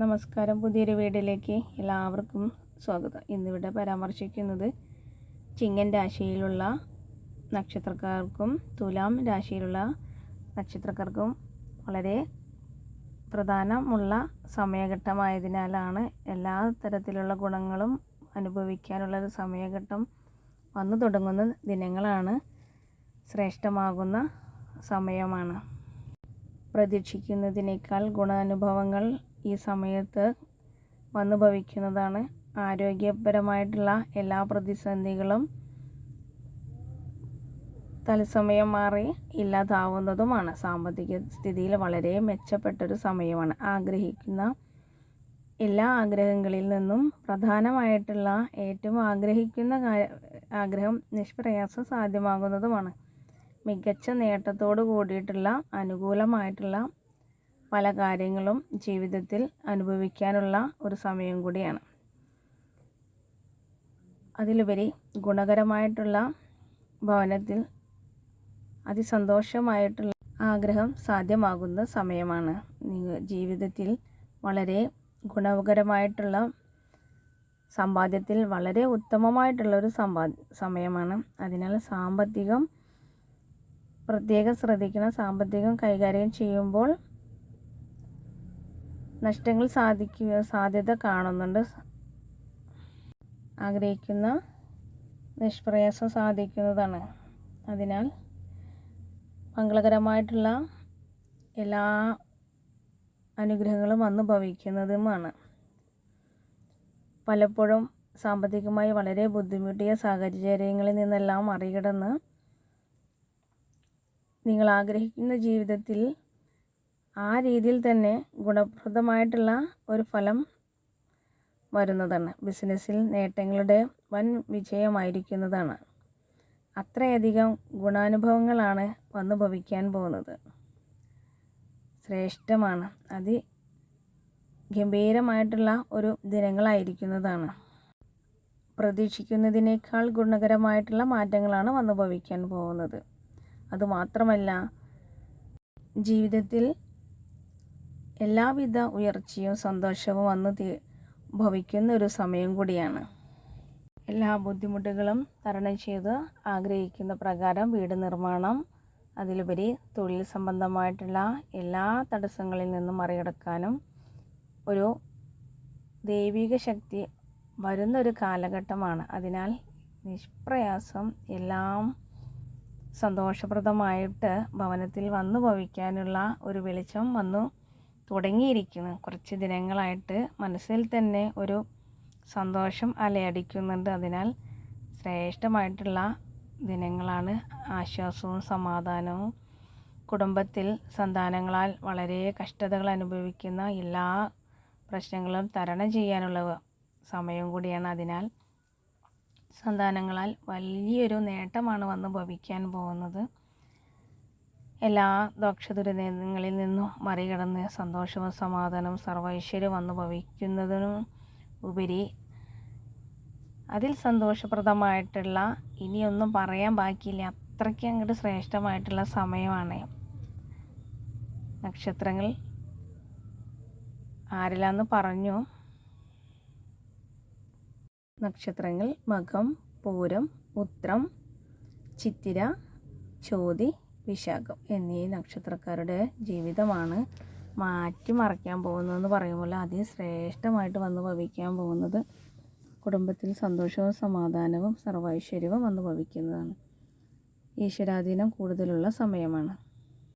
നമസ്കാരം. പുതിയൊരു വീഡിയോയിലേക്ക് എല്ലാവർക്കും സ്വാഗതം. ഇന്നിവിടെ പരാമർശിക്കുന്നത് ചിങ്ങൻ രാശിയിലുള്ള നക്ഷത്രക്കാർക്കും തുലാം രാശിയിലുള്ള നക്ഷത്രക്കാർക്കും വളരെ പ്രധാനമുള്ള സമയഘട്ടമായതിനാലാണ് എല്ലാ തരത്തിലുള്ള ഗുണങ്ങളും അനുഭവിക്കാനുള്ള ഒരു സമയഘട്ടം വന്നു തുടങ്ങുന്ന ദിനങ്ങളാണ് ശ്രേഷ്ഠമാകുന്ന സമയമാണ്. പ്രതീക്ഷിക്കുന്നതിനേക്കാൾ ഗുണാനുഭവങ്ങൾ ഈ സമയത്ത് വന്നു ഭവിക്കുന്നതാണ് ആരോഗ്യപരമായിട്ടുള്ള എല്ലാ പ്രതിസന്ധികളും തത്സമയം മാറി ഇല്ലാതാവുന്നതുമാണ്. സാമ്പത്തിക സ്ഥിതിയിൽ വളരെ മെച്ചപ്പെട്ടൊരു സമയമാണ്. ആഗ്രഹിക്കുന്ന എല്ലാ ആഗ്രഹങ്ങളിൽ നിന്നും പ്രധാനമായിട്ടുള്ള ഏറ്റവും ആഗ്രഹിക്കുന്ന ആഗ്രഹം നിഷ്പ്രയാസം സാധ്യമാകുന്നതുമാണ്. മികച്ച നേട്ടത്തോട് കൂടിയിട്ടുള്ള അനുകൂലമായിട്ടുള്ള പല കാര്യങ്ങളും ജീവിതത്തിൽ അനുഭവിക്കാനുള്ള ഒരു സമയം കൂടിയാണ്. അതിലുപരി ഗുണകരമായിട്ടുള്ള ഭവനത്തിൽ അതിസന്തോഷമായിട്ടുള്ള ആഗ്രഹം സാധ്യമാകുന്ന സമയമാണ്. ജീവിതത്തിൽ വളരെ ഗുണകരമായിട്ടുള്ള സമ്പാദ്യത്തിൽ വളരെ ഉത്തമമായിട്ടുള്ള ഒരു സമ്പാ സമയമാണ്. അതിനാൽ സാമ്പത്തികം പ്രത്യേകം ശ്രദ്ധിക്കണം. സാമ്പത്തികം കൈകാര്യം ചെയ്യുമ്പോൾ നഷ്ടങ്ങൾ സാധിക്കുക സാധ്യത കാണുന്നുണ്ട്. ആഗ്രഹിക്കുന്ന നിഷ്പ്രയാസം സാധിക്കുന്നതാണ്. അതിനാൽ മംഗളകരമായിട്ടുള്ള എല്ലാ അനുഗ്രഹങ്ങളും വന്നു ഭവിക്കുന്നതുമാണ്. പലപ്പോഴും സാമ്പത്തികമായി വളരെ ബുദ്ധിമുട്ടിയ സാഹചര്യങ്ങളിൽ നിന്നെല്ലാം മറികടന്ന് നിങ്ങൾ ആഗ്രഹിക്കുന്ന ജീവിതത്തിൽ ആ രീതിയിൽ തന്നെ ഗുണപ്രദമായിട്ടുള്ള ഒരു ഫലം വരുന്നതാണ്. ബിസിനസ്സിൽ നേട്ടങ്ങളുടെ വൻ വിജയമായിരിക്കുന്നതാണ്. അത്രയധികം ഗുണാനുഭവങ്ങളാണ് വന്നു ഭവിക്കാൻ പോകുന്നത്. ശ്രേഷ്ഠമാണ്. അതി ഗംഭീരമായിട്ടുള്ള ഒരു ദിനങ്ങളായിരിക്കുന്നതാണ്. പ്രതീക്ഷിക്കുന്നതിനേക്കാൾ ഗുണകരമായിട്ടുള്ള മാറ്റങ്ങളാണ് വന്നു ഭവിക്കാൻ പോകുന്നത്. അതുമാത്രമല്ല ജീവിതത്തിൽ എല്ലാവിധ ഉയർച്ചയും സന്തോഷവും വന്ന് ഭവിക്കുന്ന ഒരു സമയം കൂടിയാണ്. എല്ലാ ബുദ്ധിമുട്ടുകളും തരണം ചെയ്ത് ആഗ്രഹിക്കുന്ന പ്രകാരം വീട് നിർമ്മാണം അതിലുപരി തൊഴിൽ സംബന്ധമായിട്ടുള്ള എല്ലാ തടസ്സങ്ങളിൽ നിന്നും മറികടക്കാനും ഒരു ദൈവിക ശക്തി വരുന്നൊരു കാലഘട്ടമാണ്. അതിനാൽ നിഷ്പ്രയാസം എല്ലാം സന്തോഷപ്രദമായിട്ട് ഭവനത്തിൽ വന്നു ഭവിക്കാനുള്ള ഒരു വെളിച്ചം വന്നു തുടങ്ങിയിരിക്കുന്നു. കുറച്ച് ദിനങ്ങളായിട്ട് മനസ്സിൽ തന്നെ ഒരു സന്തോഷം അലയടിക്കുന്നുണ്ട്. അതിനാൽ ശ്രേഷ്ഠമായിട്ടുള്ള ദിനങ്ങളാണ് ആശ്വാസവും സമാധാനവും. കുടുംബത്തിൽ സന്താനങ്ങളാൽ വളരെ കഷ്ടതകൾ അനുഭവിക്കുന്ന എല്ലാ പ്രശ്നങ്ങളും തരണം ചെയ്യാനുള്ള സമയം കൂടിയാണ്. അതിനാൽ സന്താനങ്ങളാൽ വലിയൊരു നേട്ടമാണ് വന്ന് ഭവിക്കാൻ പോകുന്നത്. എല്ലാ ദോഷദുരിതങ്ങളിൽ നിന്നും മറികടന്ന് സന്തോഷവും സമാധാനവും സർവൈശ്വര്യം വന്നു ഭവിക്കുന്നതിനും ഉപരി അതിൽ സന്തോഷപ്രദമായിട്ടുള്ള ഇനിയൊന്നും പറയാൻ ബാക്കിയില്ല. അത്രയ്ക്ക് അങ്ങോട്ട് ശ്രേഷ്ഠമായിട്ടുള്ള സമയമാണ്. നക്ഷത്രങ്ങൾ ആരിലാന്ന് പറഞ്ഞു? നക്ഷത്രങ്ങൾ മകം പൂരം ഉത്രം ചിത്തിര ചോതി വിശാഖം എന്നീ നക്ഷത്രക്കാരുടെ ജീവിതമാണ് മാറ്റിമറിക്കാൻ പോകുന്നതെന്ന് പറയുമ്പോൾ അതിശ്രേഷ്ഠമായിട്ട് വന്ന് ഭവിക്കാൻ പോകുന്നത് കുടുംബത്തിൽ സന്തോഷവും സമാധാനവും സർവൈശ്വര്യവും വന്ന് ഭവിക്കുന്നതാണ്. ഈശ്വരാധീനം കൂടുതലുള്ള സമയമാണ്.